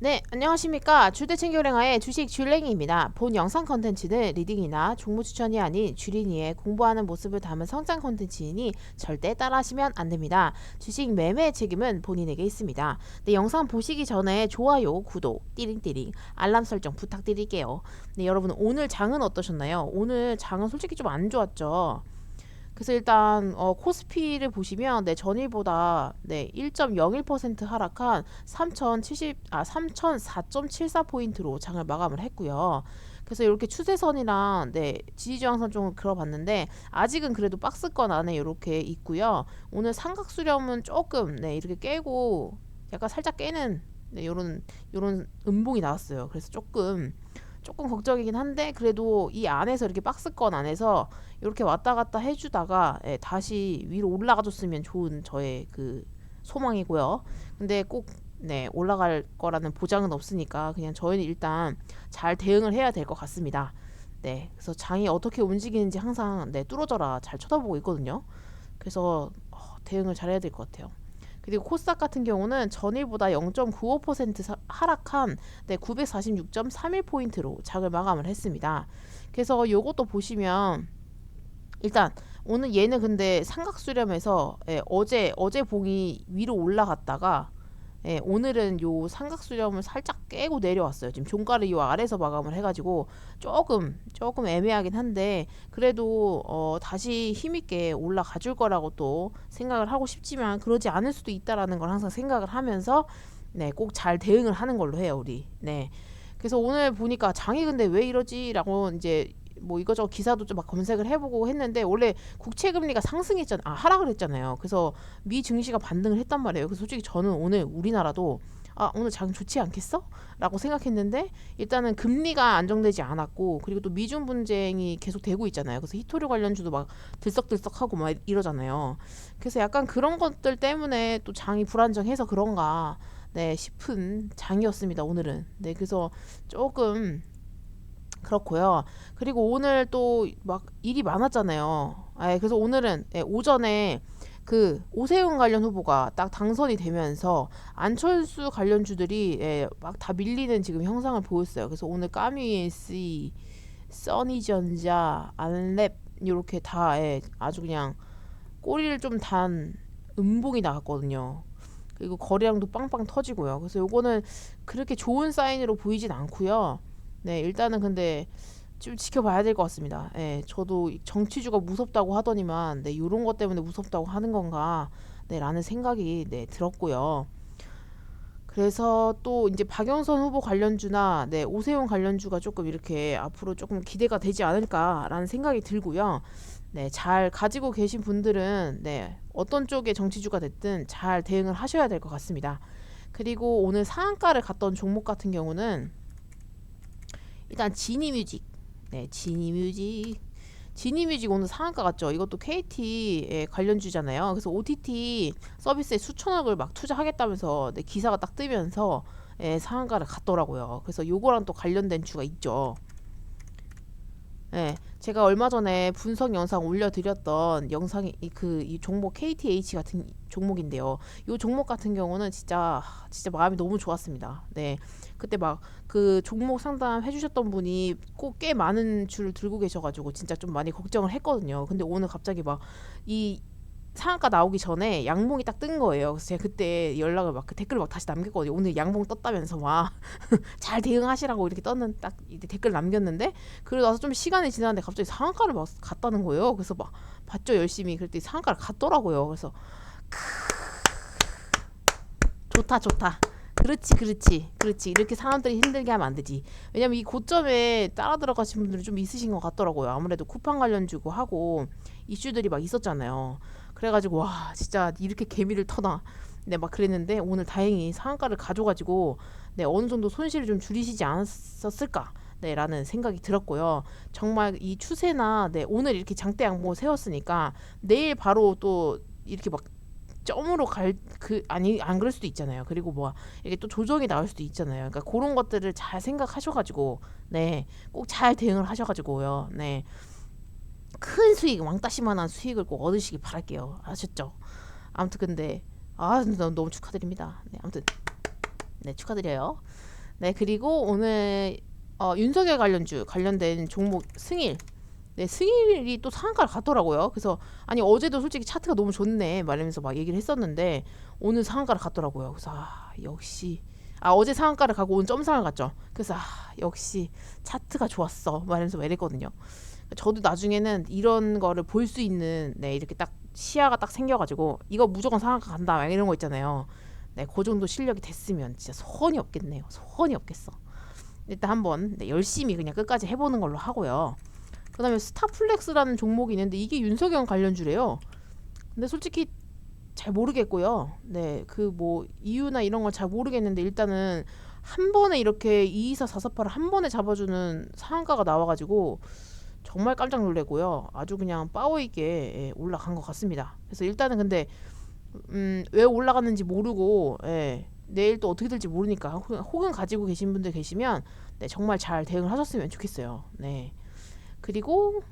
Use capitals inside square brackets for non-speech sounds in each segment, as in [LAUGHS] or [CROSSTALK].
네, 안녕하십니까. 주대 챙겨랭아의 주식 줄랭이입니다. 본 영상 컨텐츠는 리딩이나 종목 추천이 아닌 주린이의 공부하는 모습을 담은 성장 컨텐츠이니 절대 따라하시면 안 됩니다. 주식 매매 책임은 본인에게 있습니다. 네, 영상 보시기 전에 좋아요, 구독, 띠링띠링, 알람 설정 부탁드릴게요. 네, 여러분 오늘 장은 어떠셨나요? 오늘 장은 솔직히 좀 안 좋았죠. 그래서 일단 어, 코스피를 보시면 네, 전일보다 네, 1.01% 하락한 3,070 아, 3,004.74 포인트로 장을 마감을 했고요. 그래서 이렇게 추세선이랑 네, 지지저항선 좀 그려봤는데 아직은 그래도 박스권 안에 이렇게 있고요. 오늘 삼각 수렴은 조금 네, 이렇게 깨고 약간 살짝 깨는 네, 요런 요런 음봉이 나왔어요. 그래서 조금 조금 걱정이긴 한데 그래도 이 안에서 이렇게 박스권 안에서 이렇게 왔다 갔다 해주다가 예, 다시 위로 올라가줬으면 좋은 저의 그 소망이고요. 근데 꼭 네, 올라갈 거라는 보장은 없으니까 그냥 저희는 일단 잘 대응을 해야 될 것 같습니다. 네, 그래서 장이 어떻게 움직이는지 항상 네, 뚫어져라 잘 쳐다보고 있거든요. 그래서 어, 대응을 잘해야 될 것 같아요. 그리고 코스닥 같은 경우는 전일보다 0.95% 하락한 네, 946.31포인트로 장을 마감을 했습니다. 그래서 요것도 보시면 일단 오늘 얘는 근데 삼각수렴에서 예, 어제 어제 봉이 위로 올라갔다가 예, 오늘은 요 삼각수렴을 살짝 깨고 내려왔어요. 지금 종가를 요 아래서 마감을 해가지고 조금 조금 애매하긴 한데 그래도 어, 다시 힘있게 올라가 줄 거라고 또 생각을 하고 싶지만 그러지 않을 수도 있다라는 걸 항상 생각을 하면서 네, 꼭 잘 대응을 하는 걸로 해요, 우리. 네. 그래서 오늘 보니까 장이 근데 왜 이러지라고 이제 뭐 이거저거 기사도 좀 막 검색을 해보고 했는데 원래 국채 금리가 상승했잖아 아 하락을 했잖아요. 그래서 미 증시가 반등을 했단 말이에요. 그래서 솔직히 저는 오늘 우리나라도 아 오늘 장 좋지 않겠어? 라고 생각했는데 일단은 금리가 안정되지 않았고 그리고 또 미중 분쟁이 계속 되고 있잖아요. 그래서 히토류 관련주도 막 들썩들썩하고 막 이러잖아요. 그래서 약간 그런 것들 때문에 또 장이 불안정해서 그런가 네 싶은 장이었습니다 오늘은. 네 그래서 조금 그렇고요. 그리고 오늘 또 막 일이 많았잖아요. 예, 그래서 오늘은 예, 오전에 그 오세훈 관련 후보가 딱 당선이 되면서 안철수 관련 주들이 예, 막 다 밀리는 지금 형상을 보였어요. 그래서 오늘 까뮤에시, 써니전자, 안랩 이렇게 다 예, 아주 그냥 꼬리를 좀 단 음봉이 나왔거든요. 그리고 거래량도 빵빵 터지고요. 그래서 요거는 그렇게 좋은 사인으로 보이진 않고요. 네, 일단은 근데 좀 지켜봐야 될 것 같습니다. 예, 저도 정치주가 무섭다고 하더니만, 네, 요런 것 때문에 무섭다고 하는 건가, 네, 라는 생각이, 네, 들었고요. 그래서 또 이제 박영선 후보 관련주나, 네, 오세훈 관련주가 조금 이렇게 앞으로 조금 기대가 되지 않을까라는 생각이 들고요. 네, 잘 가지고 계신 분들은, 네, 어떤 쪽의 정치주가 됐든 잘 대응을 하셔야 될 것 같습니다. 그리고 오늘 상한가를 갔던 종목 같은 경우는, 일단 지니뮤직. 네 지니뮤직. 지니뮤직 오늘 상한가 같죠? 이것도 KT 관련주잖아요. 그래서 OTT 서비스에 수천억을 막 투자하겠다면서 네, 기사가 딱 뜨면서 예, 상한가를 갔더라고요. 그래서 요거랑 또 관련된 주가 있죠. 네, 제가 얼마 전에 분석 영상 올려드렸던 영상이 그 이 종목 KTH 같은 종목인데요. 이 종목 같은 경우는 진짜 진짜 마음이 너무 좋았습니다. 네, 그때 막 그 종목 상담 해주셨던 분이 꼭 꽤 많은 줄을 들고 계셔가지고 진짜 좀 많이 걱정을 했거든요. 근데 오늘 갑자기 막 이 상한가 나오기 전에 양봉이 딱 뜬 거예요. 그래서 제가 그때 연락을 막 그 댓글을 막 다시 남겼거든요. 오늘 양봉 떴다면서 막 [LAUGHS] 잘 대응하시라고 이렇게 떴는 딱 댓글 남겼는데 그러고 나서 좀 시간이 지났는데 갑자기 상한가를 막 갔다는 거예요. 그래서 막 봤죠 열심히 그랬더니 상한가를 갔더라고요. 그래서 크... 좋다 좋다. 그렇지 그렇지 그렇지. 이렇게 사람들이 힘들게 하면 안 되지. 왜냐면 이 고점에 따라 들어가신 분들이 좀 있으신 것 같더라고요. 아무래도 쿠팡 관련 주고 하고 이슈들이 막 있었잖아요. 그래가지고 와 진짜 이렇게 개미를 터나. 네 막 그랬는데 오늘 다행히 상한가를 가져가지고 네 어느 정도 손실을 좀 줄이시지 않았을까? 네, 라는 생각이 들었고요. 정말 이 추세나 네, 오늘 이렇게 장대 양봉을 세웠으니까 내일 바로 또 이렇게 막 점으로 갈 그 아니 안 그럴 수도 있잖아요. 그리고 뭐 이게 또 조정이 나올 수도 있잖아요. 그러니까 그런 것들을 잘 생각하셔가지고 네, 꼭 잘 대응을 하셔가지고요. 네. 큰 수익 왕따시만한 수익을 꼭 얻으시기 바랄게요. 아셨죠? 아무튼 근데 아 너무 축하드립니다. 네, 아무튼 네, 축하드려요. 네, 그리고 오늘 어, 윤석열 관련주 관련된 종목 승일. 네, 승일이 또 상한가를 갔더라고요. 그래서 아니 어제도 솔직히 차트가 너무 좋네 말하면서 막 얘기를 했었는데 오늘 상한가를 갔더라고요. 그래서 아, 역시 아 어제 상한가를 가고 오늘 점상을 갔죠. 그래서 아, 역시 차트가 좋았어 말하면서 이랬거든요. 저도 나중에는 이런 거를 볼 수 있는 네 이렇게 딱 시야가 딱 생겨가지고 이거 무조건 상한가 간다 막 이런 거 있잖아요. 네, 그 정도 실력이 됐으면 진짜 소원이 없겠네요. 소원이 없겠어. 일단 한번 네, 열심히 그냥 끝까지 해보는 걸로 하고요. 그다음에 스타플렉스라는 종목이 있는데 이게 윤석열 관련주래요. 근데 솔직히 잘 모르겠고요. 네, 그 뭐 이유나 이런 걸 잘 모르겠는데 일단은 한 번에 이렇게 224 448을 한 번에 잡아주는 상한가가 나와가지고 정말 깜짝 놀래고요. 아주 그냥 있게 예, 올라간 것 같습니다. 그래서 일단은 근데 음, 왜 올라갔는지 모르고 예, 내일 또 어떻게 될지 모르니까 혹은, 혹은 가지고 계신 분들 계시면 네, 정말 잘 대응을 하셨으면 좋겠어요. 네. 그리고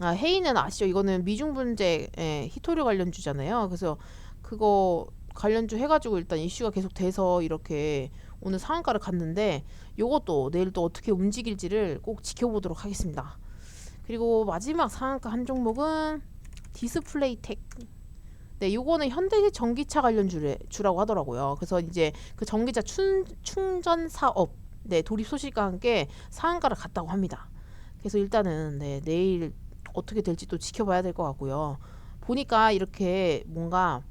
아, 헤이는 아시죠? 이거는 미중 분쟁 예, 히토류 관련주잖아요. 그래서 그거 관련주 해가지고 일단 이슈가 계속 돼서 이렇게 오늘 상한가를 갔는데 요것도 내일 또 어떻게 움직일지를 꼭 지켜보도록 하겠습니다. 그리고 마지막 상한가 한 종목은 디스플레이텍. 네, 요거는 현대 전기차 관련 주라고 하더라고요. 그래서 이제 그 전기차 충, 충전 사업 네, 돌입 소식과 함께 상한가를 갔다고 합니다. 그래서 일단은 네, 내일 어떻게 될지 또 지켜봐야 될 것 같고요. 보니까 이렇게 뭔가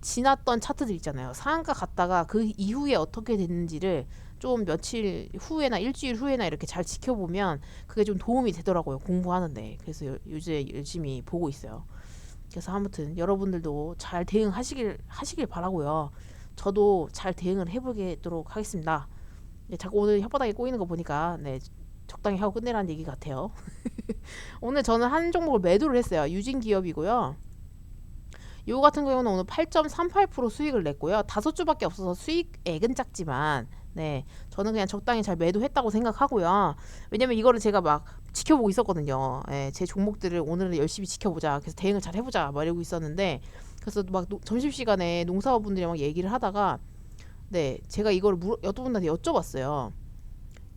지났던 차트들 있잖아요. 상한가 갔다가 그 이후에 어떻게 됐는지를 좀 며칠 후에나 일주일 후에나 이렇게 잘 지켜보면 그게 좀 도움이 되더라고요. 공부하는데. 그래서 요, 요새 열심히 보고 있어요. 그래서 아무튼 여러분들도 잘 대응하시길 하시길 바라고요. 저도 잘 대응을 해보도록 하겠습니다. 네, 자꾸 오늘 혓바닥에 꼬이는 거 보니까 네, 적당히 하고 끝내라는 얘기 같아요. [LAUGHS] 오늘 저는 한 종목을 매도를 했어요. 유진 기업이고요. 요 같은 경우는 오늘 8.38% 수익을 냈고요. 다섯 주밖에 없어서 수익액은 작지만 네 저는 그냥 적당히 잘 매도했다고 생각하고요. 왜냐면 이거를 제가 막 지켜보고 있었거든요. 예, 제 종목들을 오늘은 열심히 지켜보자. 그래서 대응을 잘 해보자. 말하고 있었는데 그래서 막 노, 점심시간에 농사분들이랑 막 얘기를 하다가 네 제가 이걸 물어, 여러분한테 여쭤봤어요.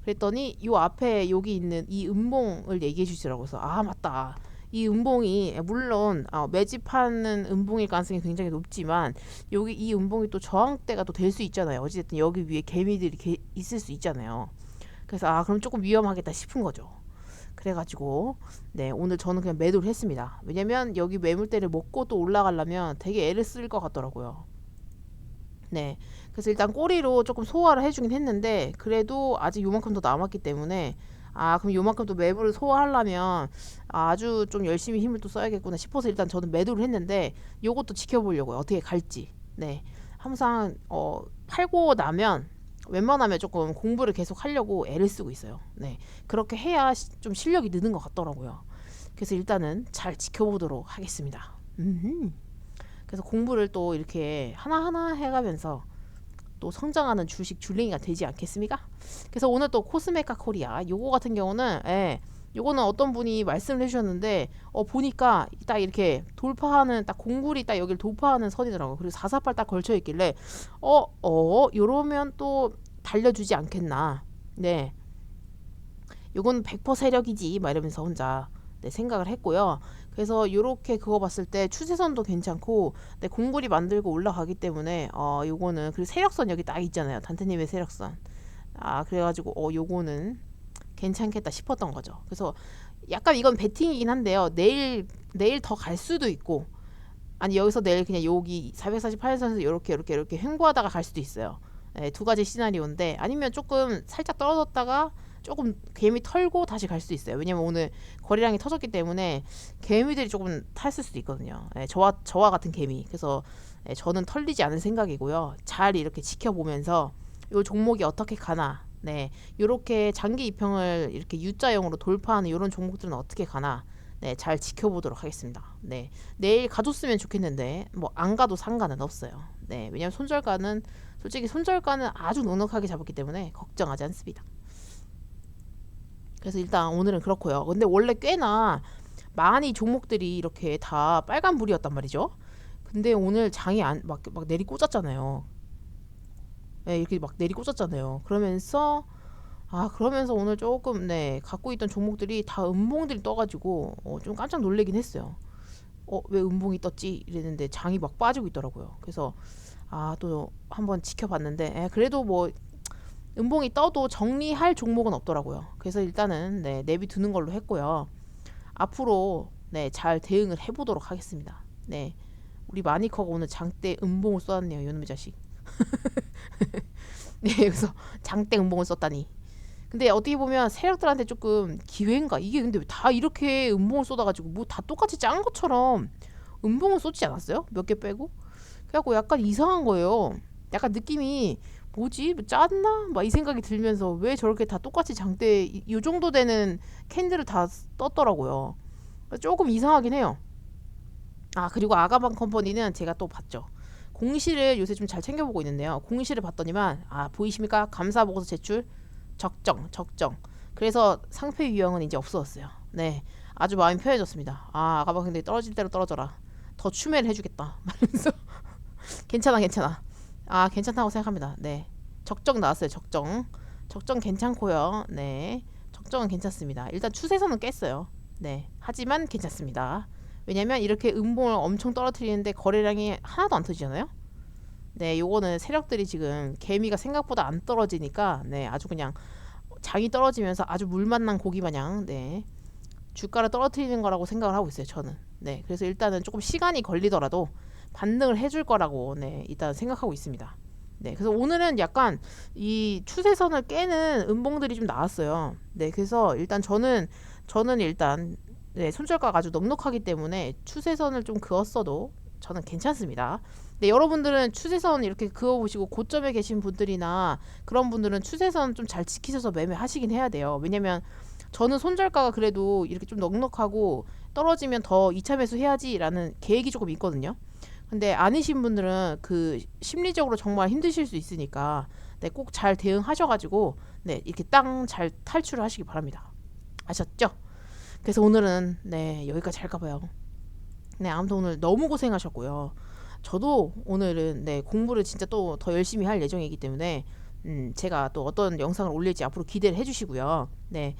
그랬더니 요 앞에 여기 있는 이 음봉을 얘기해 주시라고 해서 아 맞다. 이 음봉이 물론 어, 매집하는 음봉일 가능성이 굉장히 높지만 여기 이 음봉이 또 저항대가 또 될 수 있잖아요. 어쨌든 여기 위에 개미들이 개, 있을 수 있잖아요. 그래서 아 그럼 조금 위험하겠다 싶은 거죠. 그래가지고 네 오늘 저는 그냥 매도를 했습니다. 왜냐면 여기 매물대를 먹고 또 올라가려면 되게 애를 쓸 것 같더라고요. 네. 그래서 일단 꼬리로 조금 소화를 해주긴 했는데 그래도 아직 요만큼 더 남았기 때문에 아 그럼 요만큼 또 매물을 소화하려면 아주 좀 열심히 힘을 또 써야겠구나 싶어서 일단 저는 매도를 했는데 요것도 지켜보려고요. 어떻게 갈지. 네. 항상 어 팔고 나면 웬만하면 조금 공부를 계속 하려고 애를 쓰고 있어요. 네. 그렇게 해야 시, 좀 실력이 느는 것 같더라고요. 그래서 일단은 잘 지켜보도록 하겠습니다. 음흠. 그래서 공부를 또 이렇게 하나하나 해가면서 또 성장하는 주식 줄랭이가 되지 않겠습니까? 그래서 오늘 또 코스메카 코리아 요거 같은 경우는 예, 요거는 어떤 분이 말씀을 해주셨는데 어 보니까 딱 이렇게 돌파하는 딱 공굴이 딱 여기를 돌파하는 선이더라고요. 그리고 448 딱 걸쳐 있길래 어어 요러면 또 달려주지 않겠나. 네. 요건 100% 세력이지 막 이러면서 혼자 네, 생각을 했고요. 그래서 이렇게 그거 봤을 때 추세선도 괜찮고 네, 공굴이 만들고 올라가기 때문에 어 요거는 그리고 세력선 여기 딱 있잖아요. 단테님의 세력선. 아 그래가지고 어 요거는 괜찮겠다 싶었던 거죠. 그래서 약간 이건 베팅이긴 한데요. 내일 내일 더 갈 수도 있고 아니 여기서 내일 그냥 여기 448선에서 이렇게 이렇게 이렇게 횡보하다가 갈 수도 있어요. 네, 두 가지 시나리오인데 아니면 조금 살짝 떨어졌다가 조금 개미 털고 다시 갈 수 있어요. 왜냐면 오늘 거래량이 터졌기 때문에 개미들이 조금 탔을 수도 있거든요. 네, 저와 저와 같은 개미. 그래서 네, 저는 털리지 않을 생각이고요. 잘 이렇게 지켜보면서 이 종목이 어떻게 가나. 네, 이렇게 장기 입형을 이렇게 U자형으로 돌파하는 이런 종목들은 어떻게 가나. 네, 잘 지켜보도록 하겠습니다. 네, 내일 가줬으면 좋겠는데 뭐 안 가도 상관은 없어요. 네, 왜냐면 손절가는 솔직히 손절가는 아주 넉넉하게 잡았기 때문에 걱정하지 않습니다. 그래서 일단 오늘은 그렇고요. 근데 원래 꽤나 많이 종목들이 이렇게 다 빨간불이었단 말이죠. 근데 오늘 장이 안 막 막 내리 꽂았잖아요. 네, 이렇게 막 내리 꽂았잖아요. 그러면서 아 그러면서 오늘 조금 네 갖고 있던 종목들이 다 음봉들이 떠가지고 어, 좀 깜짝 놀래긴 했어요. 어 왜 음봉이 떴지 이랬는데 장이 막 빠지고 있더라고요. 그래서 아 또 한번 지켜봤는데 에, 그래도 뭐 음봉이 떠도 정리할 종목은 없더라고요. 그래서 일단은 네 내비 두는 걸로 했고요. 앞으로 네 잘 대응을 해보도록 하겠습니다. 네 우리 마니커가 오늘 장대 음봉을 쏘았네요. 요놈의 자식. [LAUGHS] 네 그래서 장대 음봉을 썼다니. 근데 어떻게 보면 세력들한테 조금 기회인가 이게 근데 왜다 이렇게 음봉을 쏟아가지고 뭐 다 똑같이 짠 것처럼 음봉을 쏟지 않았어요? 몇 개 빼고 그래갖고 약간 이상한 거예요. 약간 느낌이 뭐지 뭐 짰나 막 이 생각이 들면서 왜 저렇게 다 똑같이 장대 이, 이 정도 되는 캔들을 다 떴더라고요. 조금 이상하긴 해요. 아 그리고 아가방 컴퍼니는 제가 또 봤죠. 공시를 요새 좀 잘 챙겨보고 있는데요. 공시를 봤더니만 아 보이십니까? 감사 보고서 제출 적정 적정. 그래서 상패 유형은 이제 없어졌어요. 네, 아주 마음이 편해졌습니다. 아 아가방 근데 떨어질 대로 떨어져라. 더 추매를 해주겠다. [LAUGHS] 말면서 괜찮아 괜찮아. 아 괜찮다고 생각합니다. 네, 적정 나왔어요. 적정 적정 괜찮고요. 네, 적정은 괜찮습니다. 일단 추세선은 깼어요. 네, 하지만 괜찮습니다. 왜냐면 이렇게 음봉을 엄청 떨어뜨리는데 거래량이 하나도 안 터지잖아요. 네, 요거는 세력들이 지금 개미가 생각보다 안 떨어지니까 네, 아주 그냥 장이 떨어지면서 아주 물 만난 고기 마냥 네. 주가를 떨어뜨리는 거라고 생각을 하고 있어요, 저는. 네. 그래서 일단은 조금 시간이 걸리더라도 반등을 해줄 거라고 네, 일단 생각하고 있습니다. 네. 그래서 오늘은 약간 이 추세선을 깨는 음봉들이 좀 나왔어요. 네. 그래서 일단 저는 저는 일단 네, 손절가가 아주 넉넉하기 때문에 추세선을 좀 그었어도 저는 괜찮습니다. 네, 여러분들은 추세선 이렇게 그어보시고 고점에 계신 분들이나 그런 분들은 추세선 좀 잘 지키셔서 매매하시긴 해야 돼요. 왜냐면 저는 손절가가 그래도 이렇게 좀 넉넉하고 떨어지면 더 2차 매수 해야지라는 계획이 조금 있거든요. 근데 아니신 분들은 그 심리적으로 정말 힘드실 수 있으니까 네, 꼭 잘 대응하셔가지고 네, 이렇게 땅 잘 탈출을 하시기 바랍니다. 아셨죠? 그래서 오늘은 네 여기까지 할까 봐요. 네 아무튼 오늘 너무 고생하셨고요. 저도 오늘은 네 공부를 진짜 또 더 열심히 할 예정이기 때문에 음 제가 또 어떤 영상을 올릴지 앞으로 기대를 해주시고요. 네.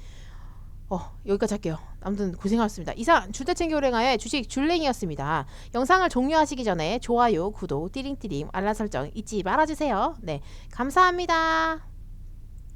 어, 여기까지 할게요. 아무튼 고생하셨습니다. 이상 주택챙겨오랭아의 주식 줄랭이었습니다. 영상을 종료하시기 전에 좋아요, 구독, 띠링띠링, 알람 설정 잊지 말아주세요. 네, 감사합니다.